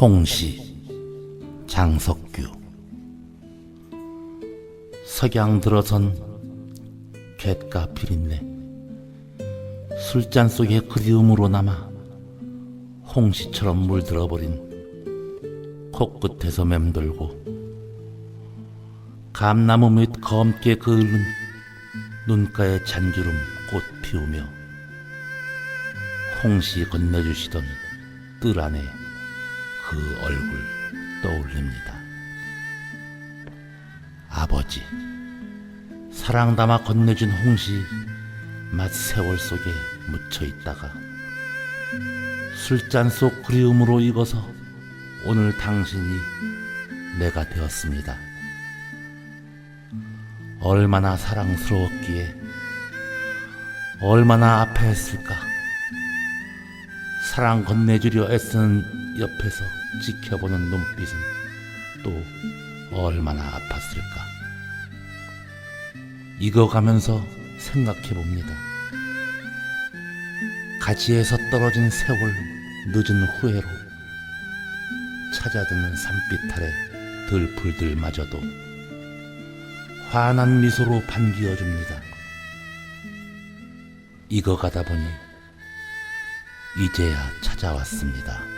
홍시 장석규. 석양 들어선 갯가 비린내 술잔 속의 그리움으로 남아 홍시처럼 물들어버린 코끝에서 맴돌고 감나무 밑 검게 그을른 눈가에 잔주름 꽃 피우며 홍시 건네주시던 뜰 안에 그 얼굴 떠올립니다. 아버지, 사랑 담아 건네준 홍시 맛 세월 속에 묻혀 있다가 술잔 속 그리움으로 익어서 오늘 당신이 내가 되었습니다. 얼마나 사랑스러웠기에 얼마나 아파했을까. 사랑 건네주려 애쓰는 옆에서 지켜보는 눈빛은 또 얼마나 아팠을까. 익어가면서 생각해 봅니다. 가지에서 떨어진 세월 늦은 후회로 찾아드는 산빛 아래 들풀들마저도 환한 미소로 반기어 줍니다. 익어가다 보니 이제야 찾아왔습니다.